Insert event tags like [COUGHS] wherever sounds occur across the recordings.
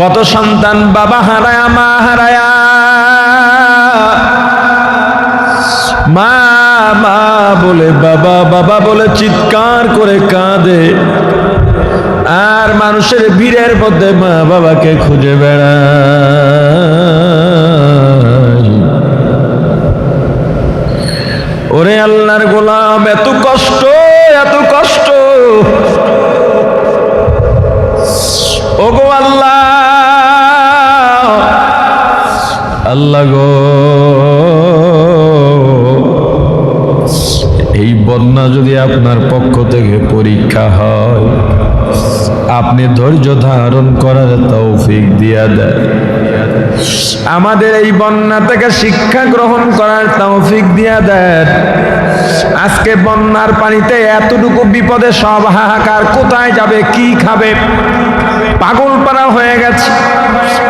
কত সন্তান বাবা হারায়া, মা হারায়া। মা মা বলে, বাবা বাবা বলে চিৎকার করে কাঁদে। আর মানুষের ভিড়ের মধ্যে মা বাবাকে খুঁজে বেড়ায়। ওরে আল্লাহর গোলাম, এত কষ্ট এত কষ্ট। ওগো আল্লাহ আল্লাহ গো এই বন্যা যদি আপনার পক্ষ থেকে পরীক্ষা হয়, আপনি ধৈর্য ধারণ করার তৌফিক দিয়া দেয় আমাদের এই বন্যা থেকে শিক্ষা গ্রহণ করার তৌফিক দিয়া দেন। আজকে বন্যার পানিতে এতটুকু বিপদে সব হাহাকার কোথায় যাবে, কি খাবে? পাগল পাড়া হয়ে গেছে।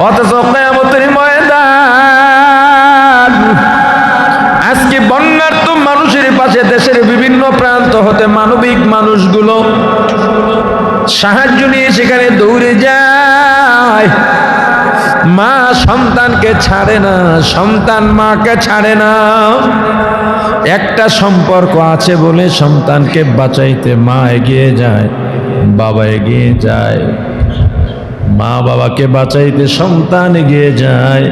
অথচ মানুষগুলো সাহায্য নিয়ে সেখানে দৌড়ে যায়। মা সন্তানকে ছাড়ে না, সন্তান মাকে ছাড়ে না। একটা সম্পর্ক আছে বলে সন্তানকে বাঁচাইতে মা এগিয়ে যায়, বাবা এগিয়ে যায়। মা বাবাকে বাঁচাইতে সন্তান এগিয়ে যায়।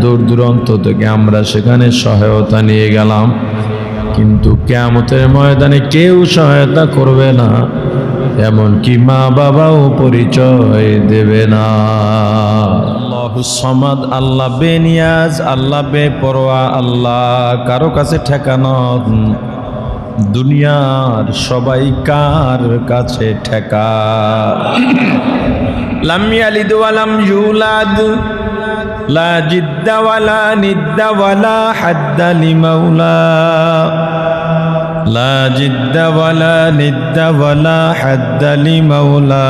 দূর দূরান্ত থেকে আমরা সেখানে সহায়তা নিয়ে গেলাম। কিন্তু কেয়ামতের ময়দানে কেউ সহায়তা করবে না, এমনকি মা বাবাও পরিচয় দেবে না। সমাদ, আল্লাহ বেনিয়াজ, আল্লাহ বেপরোয়া, আল্লাহ কারও কাছে ঠেকানো দুনিয়ার সবাই কার কাছে ঠেকা? লাম ইয়ালিদ ওয়ালাম ইউলাদ لا جد ولا ند ولا حد لمولا. لا جد ولا ند ولا حد لمولا.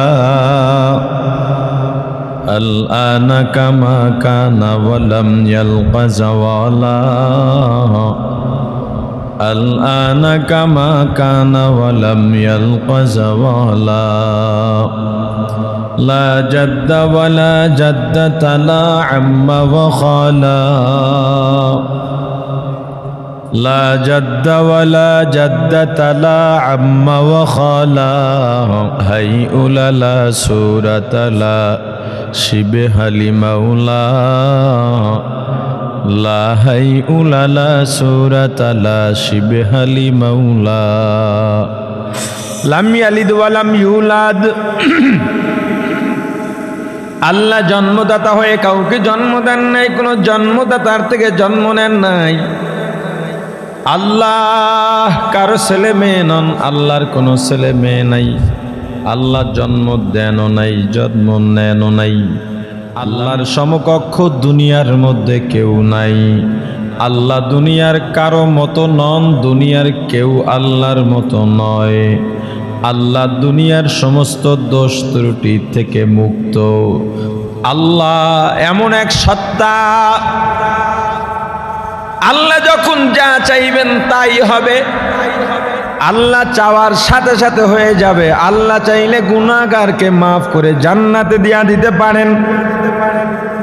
الآن كما كان ولم يلق زوالا. الآن كما كان ولم يلق زوالا. لا جد ولا جدة لا عم وخالا لا جد ولا جدة لا عم وخالا هيئ لا سورة لا شبه لمولا لا هيئ لا سورة لا شبه لمولا لم يلد ولم يولد আল্লাহ জন্মদাতা হয়ে কাউকে জন্ম দেন নাই, কোনো জন্মদাতার থেকে জন্ম নেন নাই। আল্লাহ, কারও ছেলে মেয়ে নন, আল্লাহর কোনো ছেলে মেয়ে নাই। আল্লাহ জন্ম দেনও নাই, জন্ম নেনও নাই। আল্লাহর সমকক্ষ দুনিয়ার মধ্যে কেউ নাই। আল্লাহ দুনিয়ার কারও মতো নন, দুনিয়ার কেউ আল্লাহর মতো নয়। আল্লাহ দুনিয়ার সমস্ত দোষ ত্রুটি থেকে মুক্ত। আল্লাহ এমন এক সত্তা। আল্লাহ যখন যা চাইবেন তাই হবে। আল্লাহ চাওয়ার সাথে সাথে হয়ে যাবে। আল্লাহ চাইলে গুণাগারকে মাফ করে জান্নাতে দিয়া দিতে পারেন।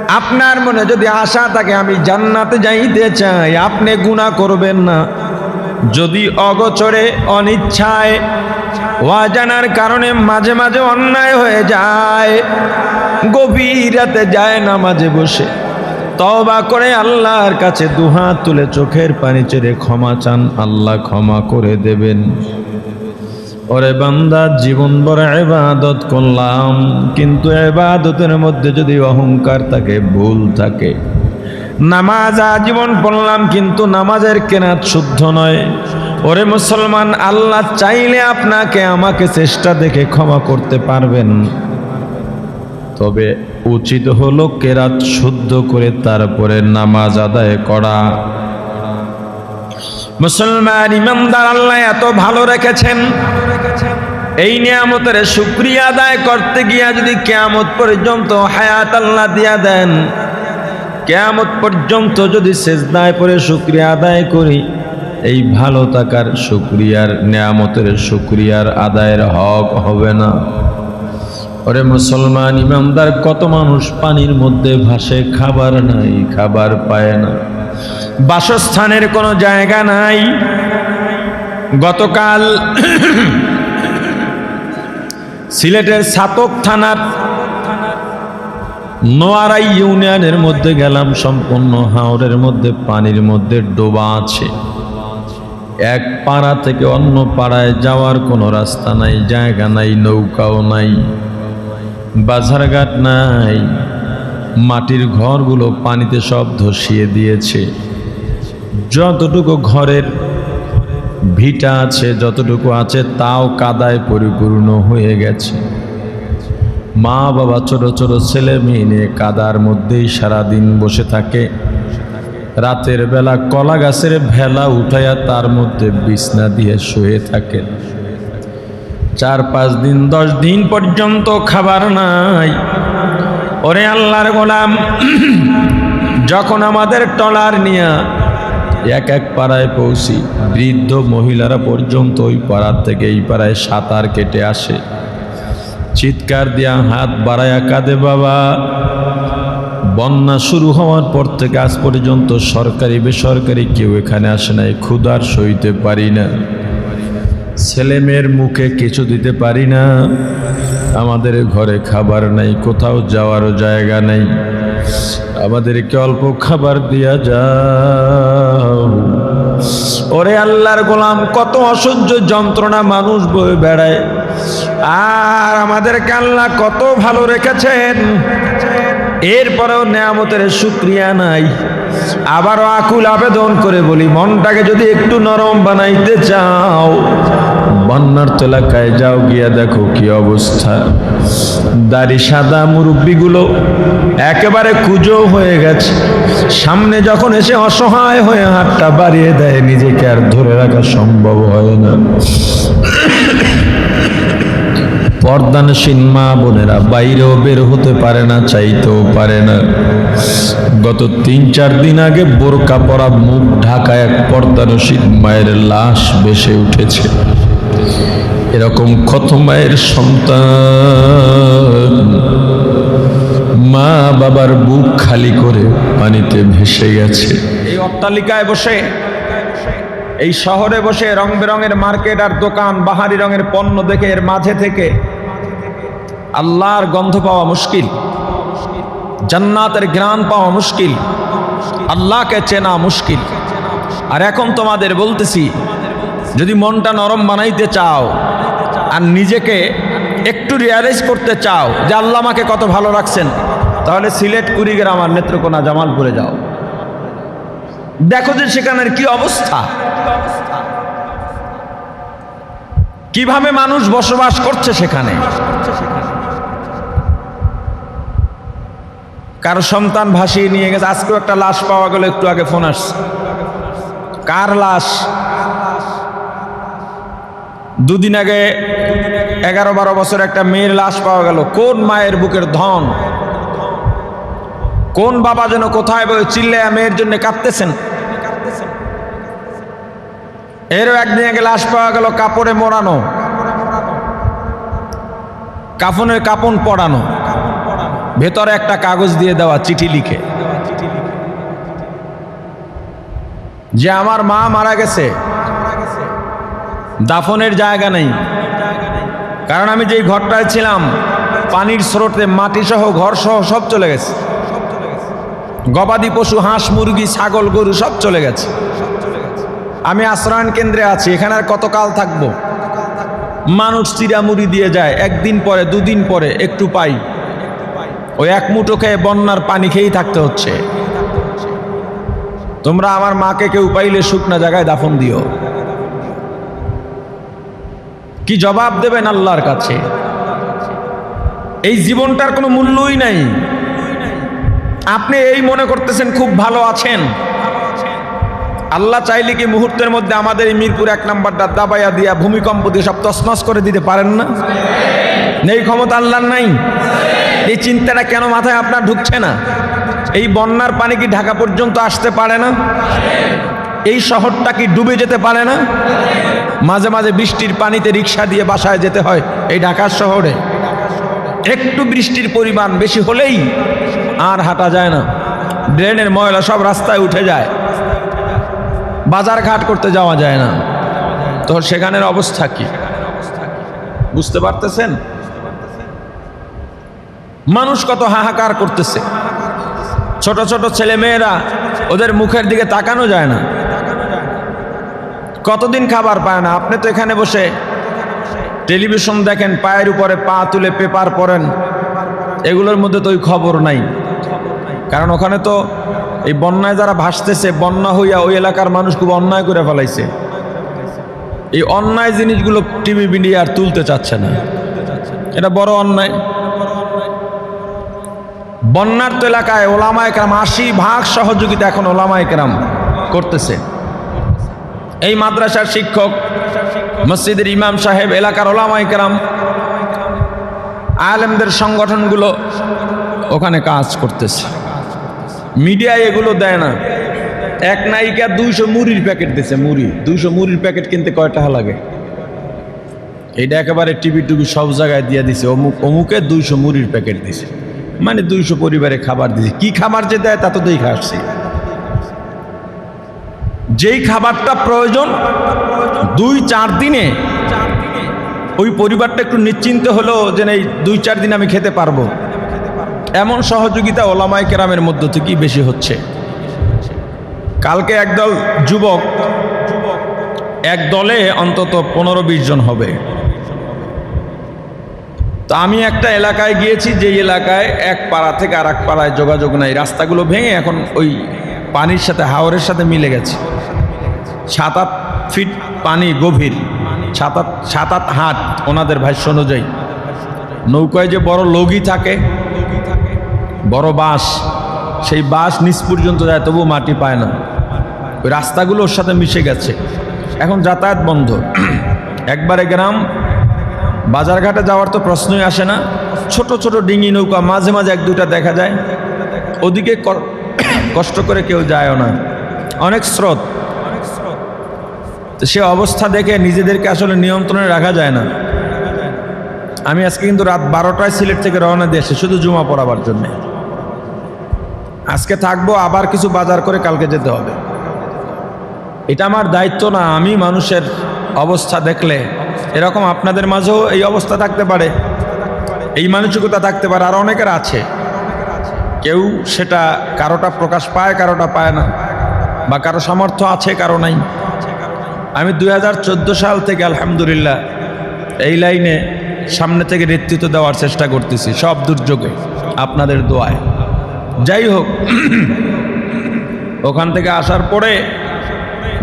আপনার মনে যদি আশা থাকে, আমি জান্নাতে যাইতে চাই, আপনি গুণা করবেন না। যদি অগচরে, অনিচ্ছায় অজানার কারণে মাঝে মাঝে অন্যায় হয়ে যায়। গভীর রাতে যায় না মাঝে বসে। তবা করে আল্লাহর কাছে দুহাত তুলে চোখের পানি চেড়ে ক্ষমা চান, আল্লাহ ক্ষমা করে দেবেন। ওরে বান্দা, জীবন বড় এবাদত করলাম, কিন্তু এবাদতের মধ্যে যদি অহংকার থাকে, ভুল থাকে। নামাজ আজীবন পড়লাম, কিন্তু নামাজের কেনাত শুদ্ধ নয়। ওরে মুসলমান, আল্লাহ চাইলে আপনাকে আমাকে চেষ্টা দেখে ক্ষমা করতে পারবেন। তবে উচিত হলো কেরাত শুদ্ধ করে তারপরে নামাজ আদায় করা। মুসলমান ইমানদার আল্লাহ এত ভালো রেখেছেন। এই নিয়ামতের শুক্রিয়া আদায় করতে গিয়া যদি কেয়ামত পর্যন্ত হায়াত আল্লাহ দিয়া দেন, কেয়ামত পর্যন্ত যদি শেষদায় পরে শুক্রিয়া আদায় করি এই ভালো থাকার শুক্রিয়ার, নিয়ামতের শুক্রিয়ার আদায়ের হক হবে না। ওরে মুসলমান ইমামদার কত মানুষ পানির মধ্যে ভাসে, খাবার নাই, খাবার পায় না। বাসস্থানের কোনো জায়গা নাই। গতকাল [COUGHS] সিলেটের সাতক থানার নোয়ারাই ইউনিয়নের মধ্যে গেলাম, সম্পূর্ণ হাওড়ের মধ্যে, পানির মধ্যে ডোবা আছে। এক পাড়া থেকে অন্য পাড়ায় যাওয়ার কোনো রাস্তা নাই, জায়গা নাই, নৌকাও নাই, বাজারঘাট নাই। মাটির ঘরগুলো পানিতে সব ধসিয়ে দিয়েছে। যতটুকু ঘরের ভিটা আছে, যতটুকু আছে, তাও কাদায় পরিপূর্ণ হয়ে গেছে। মা বাবা ছোট ছোট ছেলে মেয়ে নিয়ে কাদার মধ্যেই সারাদিন বসে থাকে। রাতের বেলা কলা গাছের ভেলা উঠাইয়া তার মধ্যে বিছনা দিয়ে শুয়ে থাকে। চার পাঁচ দিন, দশ দিন পর্যন্ত খাবার নাই। ওরে আল্লাহর গোলাম, যখন আমাদের টলার নিয়া এক এক পাড়ায় পৌঁছি, বৃদ্ধ মহিলারা পর্যন্ত ওই পাড়ার থেকে এই পাড়ায় সাঁতার কেটে আসে। চিৎকার দিয়া হাত বাড়ায়া কাঁদে, বাবা বন্যা শুরু হওয়ার পর থেকে আজ পর্যন্ত সরকারি, বেসরকারি কেউ এখানে আসে নাই। ক্ষুধার সইতে পারি না। ছেলে মেয়ের মুখে কিছু দিতে পারি না। আমাদের ঘরে খাবার নাই, কোথাও যাওয়ারও জায়গা নেই। আমাদেরকে অল্প খাবার দিয়া যাও। ওরে আল্লাহর গোলাম, কত অসহ্য যন্ত্রণা মানুষ বয়ে বেড়ায়। আর আমাদেরকে আল্লাহ কত ভালো রেখেছেন। এরপরেও নেয়ামতের শুক্রিয়া নাই। আবারও আকুল আবেদন করে বলি, মনটাকে যদি একটু নরম বানাইতে চাও, বন্যার এলাকায় যাও, গিয়া দেখো কি অবস্থা। দাড়ি সাদা, মুরব্বিগুলো একেবারে কুজো হয়ে গেছে। সামনে যখন এসে অসহায় হয়ে হাতটা বাড়িয়ে দেয়, নিজেকে আর ধরে রাখা সম্ভব হয় না। পর্দানসীন মা বোনেরা, বাইরেও বের হতে পারে না, চাইতেও পারে না। গত তিন চার দিন আগে বোরকা পরা মুখ ঢাকা এক পর্দানসীন মায়ের লাশ বেসে উঠেছে। এরকম কত মায়ের সন্তান মা বাবার বুক খালি করে পানিতে ভেসে গেছে। এই অট্টালিকায় বসে, এই শহরে বসে রং বেরঙের মার্কেট আর দোকান, বাহারি রঙের পণ্য দেখে এর মাঝে থেকে আল্লাহর গন্ধ পাওয়া মুশকিল, জান্নাতের জ্ঞান পাওয়া মুশকিল, আল্লাহকে চেনা মুশকিল। আর এখন তোমাদের বলতেছি, যদি মনটা নরম বানাইতে চাও আর নিজেকে একটু রিয়ালাইজ করতে চাও যে আল্লাহ আমাকে কত ভালো রাখছেন, তাহলে সিলেট কুড়িগ্রাম আর নেত্রকোনা জামালপুরে যাও। দেখো যে সেখানের কি অবস্থা। কীভাবে মানুষ বসবাস করছে সেখানে। কারও সন্তান ভাসিয়ে নিয়ে গেছে। আজকেও একটা লাশ পাওয়া গেল, একটু আগে ফোন আসছে। কার লাশ? দুদিন আগে এগারো বারো বছর একটা মেয়ের লাশ পাওয়া গেল। কোন মায়ের বুকের ধন? কোন বাবা যেন কোথায় চিল্লায়া মেয়ের জন্য কাঁদতেছেন? এরও একদিন আগে লাশ পাওয়া গেল কাপড়ে মোড়ানো। কাফনের কাপন পড়ানো ভেতরে একটা কাগজ দিয়ে দেওয়া চিঠি লিখে। যে আমার মা মারা গেছে, দাফনের জায়গা নেই। কারণ আমি যেই ঘরটায় ছিলাম, পানির স্রোতে মাটি সহ ঘর সহ সব চলে গেছে। গবাদি পশু, হাঁস, মুরগি, ছাগল, গরু সব চলে গেছে। আমি আশ্রয়ণ কেন্দ্রে আছি, এখানে আর কতকাল থাকব? মানুষ চিরামুড়ি দিয়ে যায়, একদিন পরে, দুদিন পরে একটু পাই। ওই এক মুঠো খেয়ে বন্যার পানি খেয়েই থাকতে হচ্ছে। তোমরা আমার মাকে কেউ পাইলে শুকনা জায়গায় দাফন দিও। কি জবাব দেবেন আল্লাহর কাছে? এই জীবনটার কোনো মূল্যই নাই। আপনি এই মনে করতেছেন খুব ভালো আছেন। আল্লাহ চাইলে কি মুহূর্তের মধ্যে আমাদের এই মিরপুর এক নাম্বারটা দাবাইয়া দিয়া ভূমিকম্প দিয়ে সব তসনস করে দিতে পারেন না? নেই ক্ষমতা আল্লাহর নাই? এই চিন্তাটা কেন মাথায় আপনার ঢুকছে না? এই বন্যার পানি কি ঢাকা পর্যন্ত আসতে পারে না? এই শহরটা কি ডুবে যেতে পারে না? মাঝে মাঝে বৃষ্টির পানিতে রিক্সা দিয়ে বাসায় যেতে হয় এই ঢাকার শহরে। একটু বৃষ্টির পরিমাণ বেশি হলেই আর হাঁটা যায় না। ড্রেনের ময়লা সব রাস্তায় উঠে যায়। বাজার ঘাট করতে যাওয়া যায় না। তো সেখানের অবস্থা কি? বুঝতে পারতেছেন? মানুষ কত হাহাকার করতেছে। ছোট ছোট ছেলে মেয়েরা ওদের মুখের দিকে তাকানো যায় না। কতদিন খাবার পায় না? আপনি তো এখানে বসে টেলিভিশন দেখেন, পায়ের উপরে পা তুলে পেপার পড়েন। এগুলোর মধ্যে তো ওই খবর নাই। কারণ ওখানে তো এই বন্যায় যারা ভাসতেছে, বন্যা হইয়া ওই এলাকার মানুষ খুব অন্যায় করে ফেলাইছে। এই অন্যায় জিনিসগুলো টিভি মিডিয়া আর তুলতে চাচ্ছে না। এটা বড় অন্যায়। বন্যার্ত এলাকায় ওলামা একরাম আশি ভাগ সহযোগিতা এখন ওলামা একরাম করতেছে। এই মাদ্রাসার শিক্ষক মসজিদের ইমাম সাহেব, এলাকার ওলামা একরাম আলেমদের সংগঠনগুলো ওখানে কাজ করতেছে। মিডিয়ায় এগুলো দেয় না। এক নায়িকা দুইশো মুড়ির প্যাকেট দিছে, মুড়ি। দুইশো মুড়ির প্যাকেট কিনতে কয় টাকা লাগে? এটা একেবারে টিভি টুবি সব জায়গায় দিয়ে দিছে। অমুক অমুকে দুইশো মুড়ির প্যাকেট দিছে। মানে দুইশো পরিবারে খাবার দিছে। কি খাবার যে দেয় তা তো দেখে আসছি। যেই খাবারটা প্রয়োজন, দুই চার দিনে ওই পরিবারটা একটু নিশ্চিন্ত হলো যে এই দুই চার দিন আমি খেতে পারব। এমন সহযোগিতা ওলামাই কেরামের মধ্য থেকেই বেশি হচ্ছে। কালকে একদল যুবক, এক দলে অন্তত পনেরো বিশ জন হবে। তো আমি একটা এলাকায় গিয়েছি যে এলাকায় এক পাড়া থেকে আর এক পাড়ায় যোগাযোগ নাই। রাস্তাগুলো ভেঙে এখন ওই পানির সাথে, হাওরের সাথে মিলে গেছে। সাত আট ফিট পানি গভীর, সাত আট সাত আট হাট ওনাদের ভাষ্য অনুযায়ী। নৌকায় যে বড় লগি থাকে, বড় বাঁশ, সেই বাঁশ নিচ পর্যন্ত যায় তবু মাটি পায় না। ওই রাস্তাগুলো ওর সাথে মিশে গেছে। এখন যাতায়াত বন্ধ। একবারে গ্রাম বাজারঘাটে যাওয়ার তো প্রশ্নই আসে না। ছোট ছোট ডিঙি নৌকা মাঝে মাঝে এক দুটা দেখা যায়। ওদিকে কষ্ট করে কেউ যায়ও না। অনেক স্রোত। সে অবস্থা দেখে নিজেদেরকে আসলে নিয়ন্ত্রণে রাখা যায় না। আমি আজকে কিন্তু রাত বারোটায় সিলেট থেকে রওনা দিয়ে এসে শুধু জুমা পড়াবার জন্যে। আজকে থাকব, আবার কিছু বাজার করে কালকে যেতে হবে। এটা আমার দায়িত্ব না, আমি মানুষের অবস্থা দেখলে এরকম আপনাদের মাঝেও এই অবস্থা থাকতে পারে, এই মানসিকতা থাকতে পারে, আর অনেকের আছে। কেউ সেটা কারোটা প্রকাশ পায়, কারোটা পায় না, বা কারও সামর্থ্য আছে, কারও নাই। আমি দু হাজার চোদ্দ সাল থেকে, আলহামদুলিল্লাহ, এই লাইনে সামনে থেকে নেতৃত্ব দেওয়ার চেষ্টা করতেছি, সব দুর্যোগে, আপনাদের দোয়ায়। যাই হোক, ওখান থেকে আসার পরে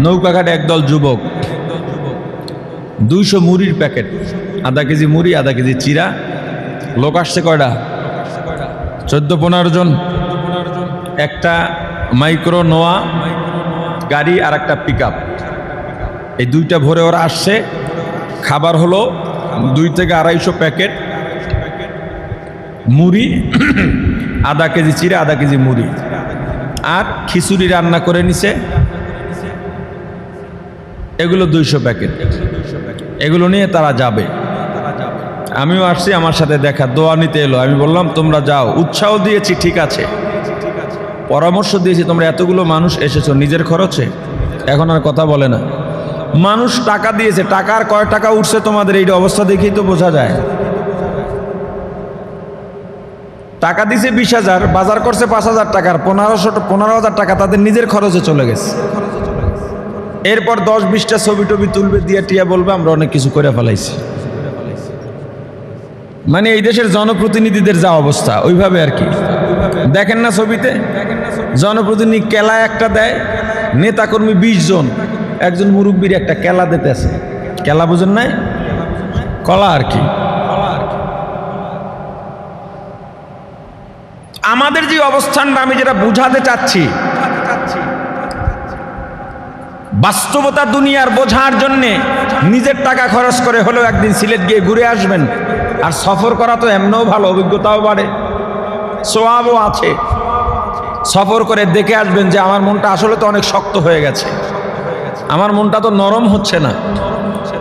নৌকাঘাটে একদল যুবক দুইশো মুড়ির প্যাকেট। আধা কেজি মুড়ি, আধা কেজি চিরা লোক আসছে কয়টা? চোদ্দ পনেরো জন। একটা মাইক্রো নোয়া গাড়ি আর একটা পিক এই দুইটা ভরে ওরা আসছে। খাবার হলো দুই থেকে আড়াইশো প্যাকেট মুড়ি, আধা কেজি চিরা আধা কেজি মুড়ি। আর খিচুড়ি রান্না করে নিছে। এগুলো দুইশো প্যাকেট। এগুলো নিয়ে তারা যাবে। আমিও আসছি, আমার সাথে দেখা, দোয়া নিতে এলো। আমি বললাম, তোমরা যাও। উৎসাহ দিয়েছি, ঠিক আছে। পরামর্শ দিয়েছি, তোমরা এতগুলো মানুষ এসেছ, নিজের খরচে? এখন আর কথা বলে না। মানুষ টাকা দিয়েছে টাকার কয় টাকা উঠছে তোমাদের? এই অবস্থা দেখেই তো বোঝা যায়। টাকা দিছে বিশ হাজার, বাজার করছে পাঁচ হাজার টাকার, পনেরোশো, পনেরো হাজার টাকা তাদের নিজের খরচে চলে গেছে। এরপর দশ বিশটা ছবি টবি তুলবে, দিয়ে টিয়া বলবে, আমরা অনেক কিছু করে ফেলাইছি। মানে এই দেশের জনপ্রতিনিধিদের যা অবস্থা, ওইভাবে আর কি। দেখেন না ছবিতে? জনপ্রতিনিধি কেলা একটা দেয়, নেতাকর্মী বিশ জন, একজন মুরব্বীর একটা কেলা দিতেছে কেলা বুঝেন নাই? কলা আর কি। আমাদের যে অবস্থানটা, আমি যেটা বুঝাতে চাচ্ছি বাস্তবতা দুনিয়ার বোঝার জন্যে নিজের টাকা খরচ করে হলেও একদিন সিলেট গিয়ে ঘুরে আসবেন। আর সফর করা তো এমনও ভালো, অভিজ্ঞতাও বাড়ে। সোয়াবও আছে। সফর করে দেখে আসবেন যে আমার মনটা আসলে তো অনেক শক্ত হয়ে গেছে। আমার মনটা তো নরম হচ্ছে না।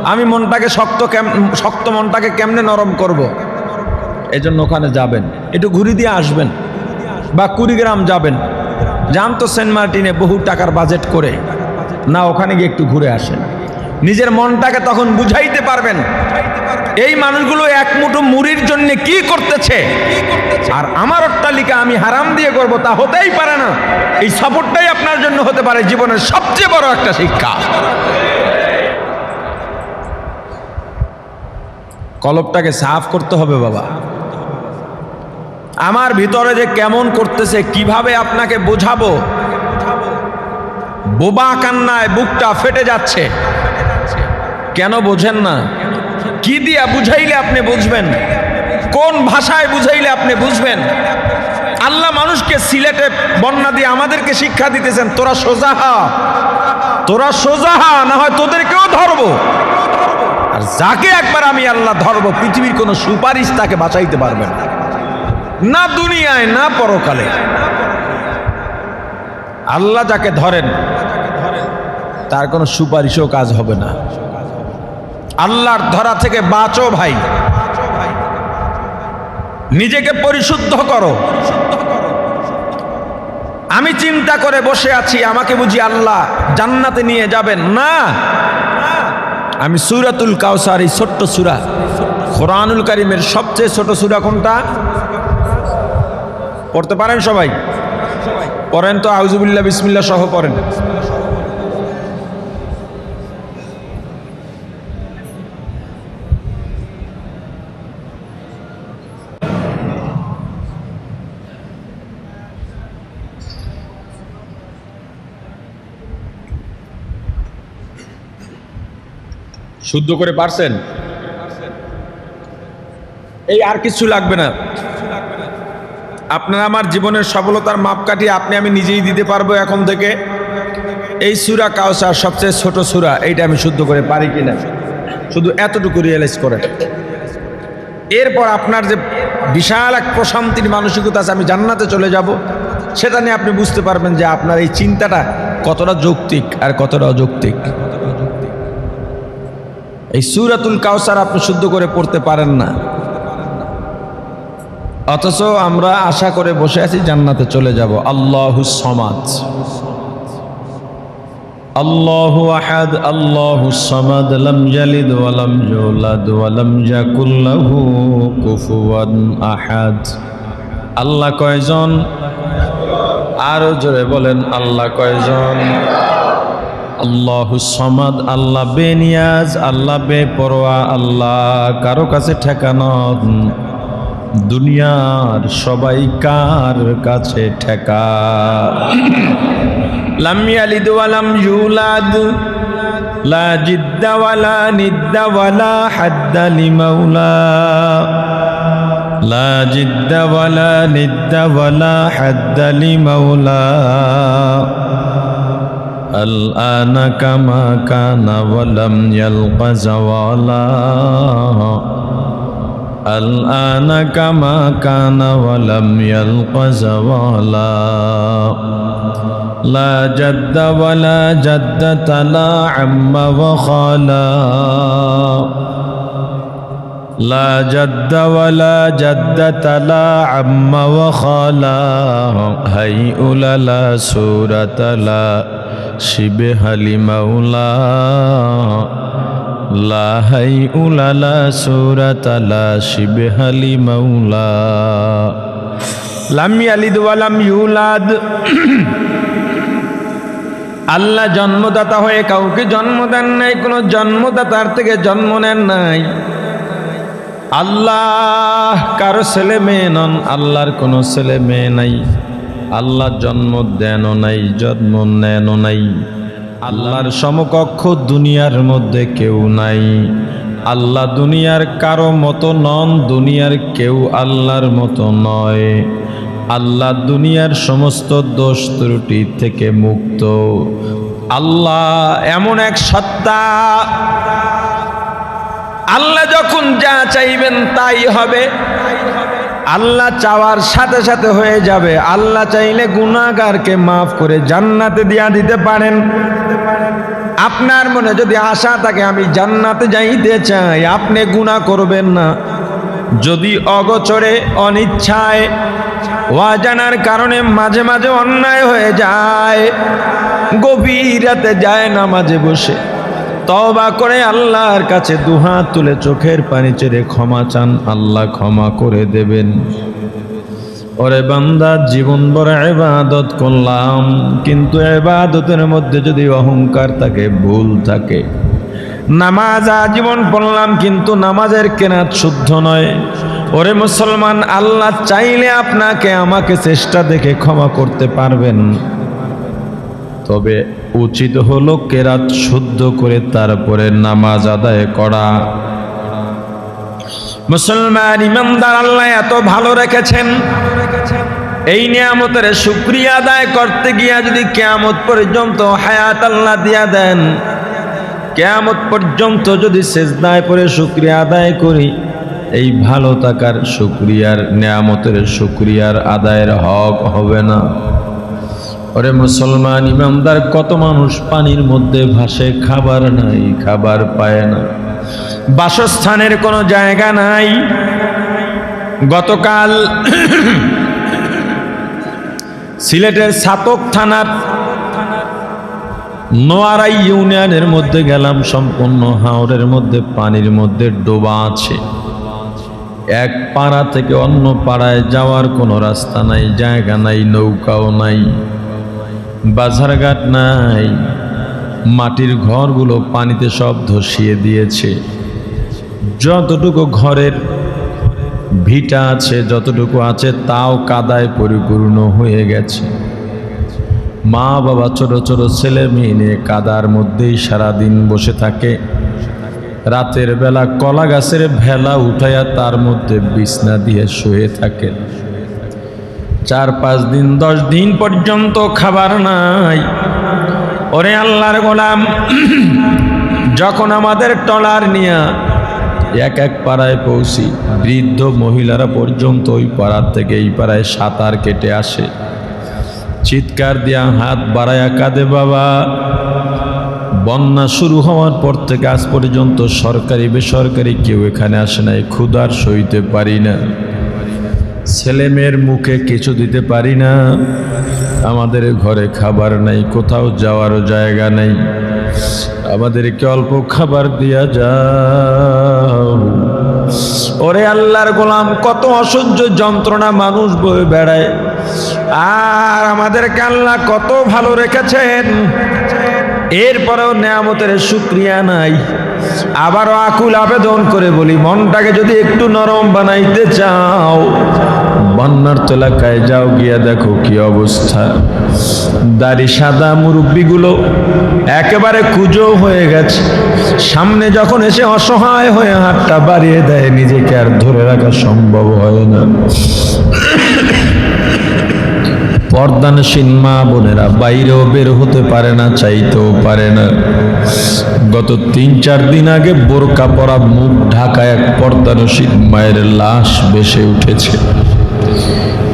আমি মনটাকে শক্ত কেম, শক্ত মনটাকে কেমনে নরম করব। এই জন্য ওখানে যাবেন। একটু ঘুরে দিয়ে আসবেন। বা কুড়িগ্রাম যাবেন। যান তো সেন্ট মার্টিনে বহু টাকার বাজেট করে। না, ওখানে গিয়ে একটু ঘুরে আসেন। নিজের মনটাকে তখন বুঝাইতে পারবেন। এই মানুষগুলো এক মুঠো মুড়ির জন্য কি করতেছে? আর আমার অট্টালিকা আমি হারাম দিয়ে করব, তা হতেই পারে না। এই সাপোর্টটাই আপনার জন্য হতে পারে জীবনের সবচেয়ে বড় একটা শিক্ষা। কলবটাকে সাফ করতে হবে বাবা। আমার ভিতরে যে কেমন করতেছে, কীভাবে আপনাকে বোঝাবো বোবা কান্নায় বুকটা ফেটে যাচ্ছে। কেন বোঝেন না? কি দিয়া বুঝাইলে আপনি বুঝবেন? কোন ভাষায় বুঝাইলে আপনি বুঝবেন? আল্লাহ মানুষকে সিলেটে বন্যা দিয়ে আমাদেরকে শিক্ষা দিতেছেন, তোরা সোজাহা তোরা সোজাহা না হয় তোদেরকেও ধরবো। আর যাকে একবার আমি আল্লাহ ধরব, পৃথিবীর কোনো সুপারিশ তাকে বাঁচাইতে পারবে না। না দুনিয়ায়, না পরকালে। আল্লাহ যাকে ধরেন তার কোনো সুপারিশও কাজ হবে না। আল্লাহর ধরা থেকে বাঁচো ভাই। নিজেকে পরিশুদ্ধ করো। আমি চিন্তা করে বসে আছি, আমাকে বুঝি আল্লাহ জান্নাতে নিয়ে যাবেন? না। আমি সুরাতুল কাউসার এই ছোট্ট সুরা, কোরআনুল কারিমের সবচেয়ে ছোট সুরা কোনটা? পড়তে পারেন সবাই? পড়েন তো আউজুবিল্লাহ বিসমিল্লা সহ পড়েন। শুদ্ধ করে পারছেন? এই আর কিছু লাগবে না। আপনার আমার জীবনের সফলতার মাপকাঠি আপনি আমি নিজেই দিতে পারব এখন থেকে। এই সুরা কাউসার সবচেয়ে ছোট সুরা, এইটা আমি শুদ্ধ করে পারি কিনা? শুধু এতটুকু রিয়েলাইজ করে এরপর আপনার যে বিশাল এক প্রশান্তির মানসিকতা আছে, আমি জান্নাতে চলে যাব। সেটা নিয়ে আপনি বুঝতে পারবেন যে আপনার এই চিন্তাটা কতটা যৌক্তিক আর কতটা অযৌক্তিক। এই সুরাতুল কাউসার আপনি শুদ্ধ করে পড়তে পারেন না। অথচ আমরা আশা করে বসে আছি জান্নাতে চলে যাব। আল্লাহু সমাজ আল্লাহ আহাদ, আল্লাহু সমাদ আল্লাহ কয়জন? আরও জোরে বলেন, আল্লাহ কয়জন? আল্লাহু সমাদ, আল্লাহ বেনিয়াজ আল্লাহ বেপরোয়া আল্লাহ কারও কাছে ঠেকানো দুনিয়ার সবাই কার কাছে ঠেকা? লাম ইয়ালিদ ওয়া লাম ইউলাদ, লা জিদ্দা ওয়ালা নিদ্দা ওয়ালা হাদ্দা লিমাউলা। লা الآن كما كان ولم يلق زوالا. الآن كما كان ولم يلق زوالا. لا جد ولا جدة لا عم وخالا. لا جد ولا جدة لا عم وخالا. هيئ لا سورة لا. শিবে হালি মাউলা লাহাই উলালা সুরাতালা, শিবে হালি মাউলা লাম ইয়ালিদ ওয়ালাম ইউলাদ। আল্লাহ জন্মদাতা হয়ে কাউকে জন্ম দেন নাই, কোনো জন্মদাতার থেকে জন্ম নেন নাই। আল্লাহ, কারও ছেলে মেয়ে নন, আল্লাহর কোনো ছেলে মেয়ে নাই। আল্লাহ জন্ম দেনও নাই, জন্ম নেনও নাই। আল্লাহর সমকক্ষ দুনিয়ার মধ্যে কেউ নাই। আল্লাহ দুনিয়ার কারও মতো নন, দুনিয়ার কেউ আল্লাহর মতো নয়। আল্লাহ দুনিয়ার সমস্ত দোষ ত্রুটি থেকে মুক্ত। আল্লাহ এমন এক সত্তা। আল্লাহ যখন যা চাইবেন তাই হবে। আল্লাহ চাওয়ার সাথে সাথে হয়ে যাবে। আল্লাহ চাইলে গুণাগারকে মাফ করে জান্নাতে দিয়া দিতে পারেন। আপনার মনে যদি আশা থাকে, আমি জান্নাতে যাইতে চাই, আপনি গুণা করবেন না। যদি অগোচরে, অনিচ্ছায়, অজানার কারণে মাঝে মাঝে অন্যায় হয়ে যায়, গভীর রাতে যায় না মাঝে বসে। তবা করে আল্লাহর কাছে দুহাত তুলে চোখের পানি চেড়ে ক্ষমা চান, আল্লাহ ক্ষমা করে দেবেন। ওরে বান্দা, জীবন ভর এবাদত করলাম, কিন্তু এবাদতের মধ্যে যদি অহংকার থাকে, ভুল থাকে। নামাজ আজীবন পড়লাম, কিন্তু নামাজের কেনাত শুদ্ধ নয়। ওরে মুসলমান, আল্লাহ চাইলে আপনাকে আমাকে চেষ্টা দেখে ক্ষমা করতে পারবেন। তবে উচিত হলো কেরাত শুদ্ধ করে তারপরে নামাজ আদায় করা। মুসলমান ইমানদার আল্লাহ এত ভালো রেখেছেন। এই নিয়ামতের শুক্রিয়া আদায় করতে গিয়া যদি কেয়ামত পর্যন্ত হায়াত আল্লাহ দিয়া দেন, কেয়ামত পর্যন্ত যদি সেজদায় পরে শুক্রিয়া আদায় করি, এই ভালো থাকার শুক্রিয়ার, নিয়ামতের শুক্রিয়ার আদায়ের হক হবে না। ওরে মুসলমান ইমামদার কত মানুষ পানির মধ্যে ভাসে, খাবার নাই, খাবার পায় না। বাসস্থানের কোনো জায়গা নাই। গতকাল [CLEARS THROAT] সিলেটের সাতক থানার নোয়ারাই ইউনিয়নের মধ্যে গেলাম, সম্পূর্ণ হাওড়ের মধ্যে, পানির মধ্যে ডোবা আছে। এক পাড়া থেকে অন্য পাড়ায় যাওয়ার কোনো রাস্তা নাই, জায়গা নাই, নৌকাও নাই। বাজারঘাট নাই। মাটির ঘরগুলো পানিতে সব ধসিয়ে দিয়েছে। যতটুকু ঘরের ভিটা আছে, যতটুকু আছে, তাও কাদায় পরিপূর্ণ হয়ে গেছে। মা বাবা, ছোট ছোট ছেলে মেয়ে নিয়ে কাদার মধ্যেই সারাদিন বসে থাকে। রাতের বেলা কলা গাছের ভেলা উঠাইয়া তার মধ্যে বিছনা দিয়ে শুয়ে থাকে। চার, পাঁচ দিন, দশ দিন পর্যন্ত খাবার নাই। ওরে আল্লাহর গোলাম, যখন আমাদের টলার নিয়া এক এক পাড়ায় পৌঁছি, বৃদ্ধ মহিলারা পর্যন্ত ওই পাড়ার থেকে এই পাড়ায় সাঁতার কেটে আসে। চিৎকার দিয়া হাত বাড়ায়া কাঁদে, বাবা, বন্যা শুরু হওয়ার পর থেকে আজ পর্যন্ত সরকারি, বেসরকারি কেউ এখানে আসে নাই, ক্ষুধার সইতে পারি না। ছেলে মেয়ের মুখে কিছু দিতে পারি না। আমাদের ঘরে খাবার নাই, কোথাও যাওয়ারও জায়গা নেই। আমাদেরকে অল্প খাবার দিয়া যাও। ওরে আল্লাহর গোলাম, কত অসহ্য যন্ত্রণা মানুষ বয়ে বেড়ায়। আর আমাদেরকে আল্লাহ কত ভালো রেখেছেন। এরপরেও নেয়ামতের শুক্রিয়া নাই। আবারও আকুল আবেদন করে বলি, মনটাকে যদি একটু নরম বানাইতে চাও বন্যার এলাকায় যাও গিয়া দেখো কি অবস্থা। দাড়ি সাদা, মুরব্বিগুলো একেবারে কুজো হয়ে গেছে। সামনে যখন এসে অসহায় হয়ে হাতটা বাড়িয়ে দেয়, নিজেকে আর ধরে রাখা সম্ভব হয় না। পর্দানসীন মা বোনেরা বাইরেও বের হতে পারে না, চাইতেও পারে না। গত তিন চার দিন আগে বোরকা পরা মুখ ঢাকা এক পর্দানসীন মায়ের লাশ বেসে উঠেছে।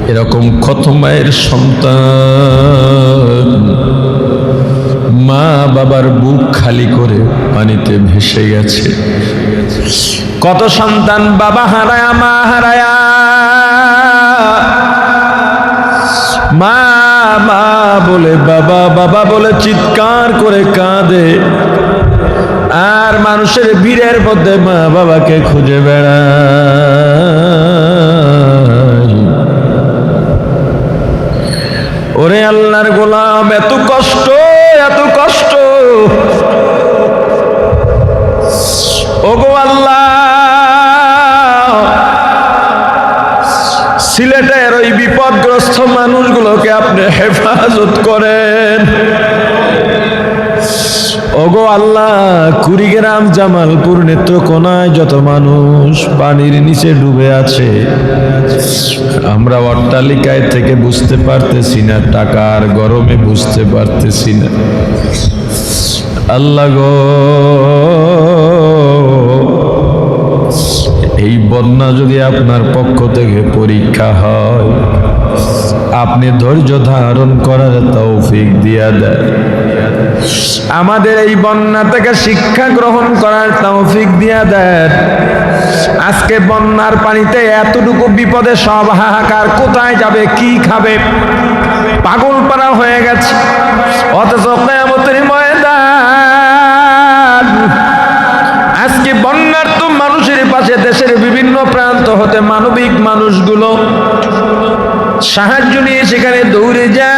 এরকম কত মায়ের সন্তান? মা বাবার বুক খালি করে পানিতে ভেসে গেছে। কত সন্তান বাবা হারায়া, মা হারায়া। মা মা বলে, বাবা বাবা বলে চিৎকার করে কাঁদে। আর মানুষের ভিড়ের মধ্যে মা বাবাকে খুঁজে বেড়ায়। ওরে আল্লাহর গোলাম, এত কষ্ট এত কষ্ট। ওগো আল্লাহ, সিলেটের ওই বিপদগ্রস্ত মানুষগুলোকে আপনি হেফাজত করেন। ওগো আল্লাহ, কুড়িগ্রাম জামালপুর নেত্রকোনায় যত মানুষ পানির নিচে ডুবে আছে, আমরা অট্টালিকায় থেকে বুঝতে পারতেছি না, টাকার গরমে বুঝতে পারতেছি না। আল্লাহ গো, এই বন্যা যদি আপনার পক্ষ থেকে পরীক্ষা হয়, আপনি ধৈর্য ধারণ করার তৌফিক দিয়া দেয় আমাদের এই বন্যা থেকে শিক্ষা গ্রহণ করার তৌফিক দিয়া দেন। আজকে বন্যার পানিতে এতটুকু বিপদে সব হাহাকার কোথায় যাবে, কি খাবে? পাগল পাড়া হয়ে গেছে। অথচ কেয়ামতের ময়দান। আজকে বন্যার তো মানুষের পাশে দেশের বিভিন্ন প্রান্ত হতে মানবিক মানুষগুলো সাহায্য নিয়ে সেখানে দৌড়ে যায়।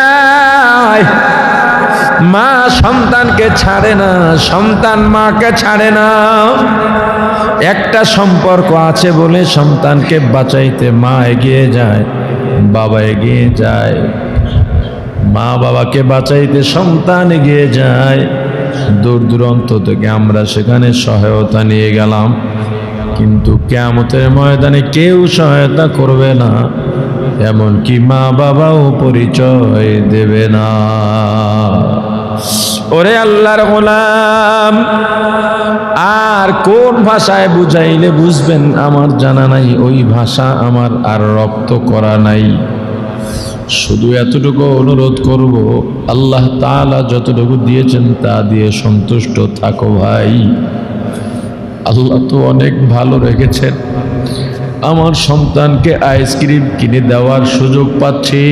মা সন্তানকে ছাড়ে না, সন্তান মাকে ছাড়ে না। একটা সম্পর্ক আছে বলে সন্তানকে বাঁচাইতে মা এগিয়ে যায়, বাবা এগিয়ে যায়। মা বাবাকে বাঁচাইতে সন্তান এগিয়ে যায়। দূর দূরান্ত থেকে আমরা সেখানে সহায়তা নিয়ে গেলাম। কিন্তু কেয়ামতের ময়দানে কেউ সহায়তা করবে না, এমনকি মা বাবাও পরিচয় দেবে না। ওরে আল্লাহর গোলাম, আর কোন ভাষায় বুঝাইলে বুঝবেন? আমার জানা নাই, ওই ভাষা আমার আর রপ্ত করা নাই। শুধু এতটুকু অনুরোধ করব, আল্লাহ তাআলা যতটুকু দিয়েছেন তা দিয়ে সন্তুষ্ট থাকো ভাই। আল্লাহ তো অনেক ভালো রেখেছেন। আমার সন্তানকে আইসক্রিম কিনে দেওয়ার সুযোগ পাচ্ছি,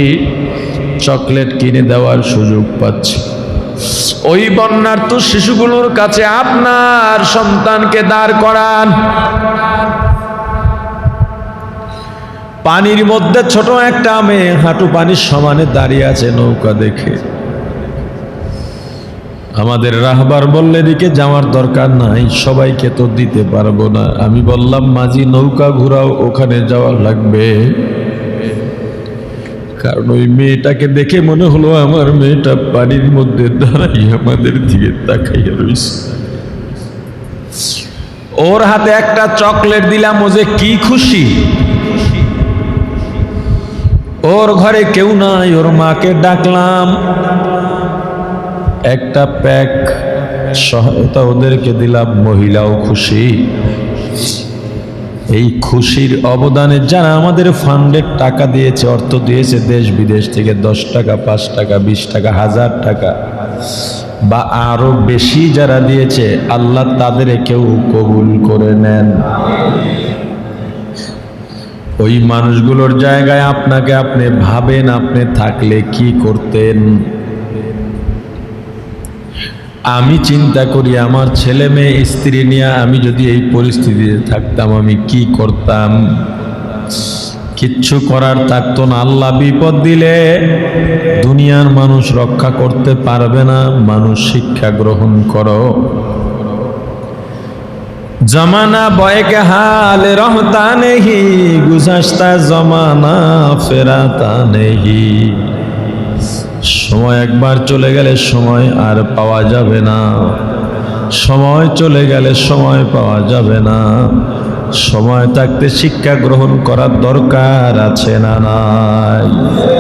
চকলেট কিনে দেওয়ার সুযোগ পাচ্ছি। ওই বন্যার্থ শিশুগুলোর কাছে আপনার সন্তানকে দাঁড় করান। পানির মধ্যে ছোট একটা মেয়ে হাঁটু পানির সমানে দাঁড়িয়ে আছে নৌকা দেখে। আমাদের রাহবার বললে দিকে যাওয়ার দরকার নাই, সবাইকে তো দিতে পারব না। আমি বললাম, মাঝি, নৌকা ঘুরাও, ওখানে যাওয়া লাগবে। কারণ ওই মেয়েটাকে দেখে মনে হলো আমার মেয়েটা পানির মধ্যে দাঁড়াই আমাদের দিকে তাকাইয়া রয়েছে ওর হাতে একটা চকলেট দিলাম, ও যে কি খুশি। ওর ঘরে কেউ নাই, ওর মাকে ডাকলাম। একটা প্যাক সহায়তা ওদেরকে দিলাম, মহিলাও খুশি। এই খুশির অবদানে যারা আমাদের ফান্ডের টাকা দিয়েছে, অর্থ দিয়েছে, দেশ বিদেশ থেকে দশ টাকা, পাঁচ টাকা, বিশ টাকা, হাজার টাকা, বা আরও বেশি যারা দিয়েছে, আল্লাহ তাদের কেউ কবুল করে নেন। ওই মানুষগুলোর জায়গায় আপনাকে আপনি ভাবেন, আপনি থাকলে কি করতেন? আমি চিন্তা করি, আমার ছেলে মেয়ে, স্ত্রী নিয়ে আমি যদি এই পরিস্থিতিতে থাকতাম, আমি কি করতাম? কিচ্ছু করার থাকতো না। আল্লাহ বিপদ দিলে দুনিয়ার মানুষ রক্ষা করতে পারবে না। মানুষ শিক্ষা গ্রহণ করো। জমানা বয়কে হাল রহতা নেহি গুজাস্তা জমানা ফেরাতা নেহি সময় একবার চলে গেলে সময় আর পাওয়া যাবে না। সময় চলে গেলে সময় পাওয়া যাবে না। সময় থাকতে শিক্ষা গ্রহণ করার দরকার আছে না নাই?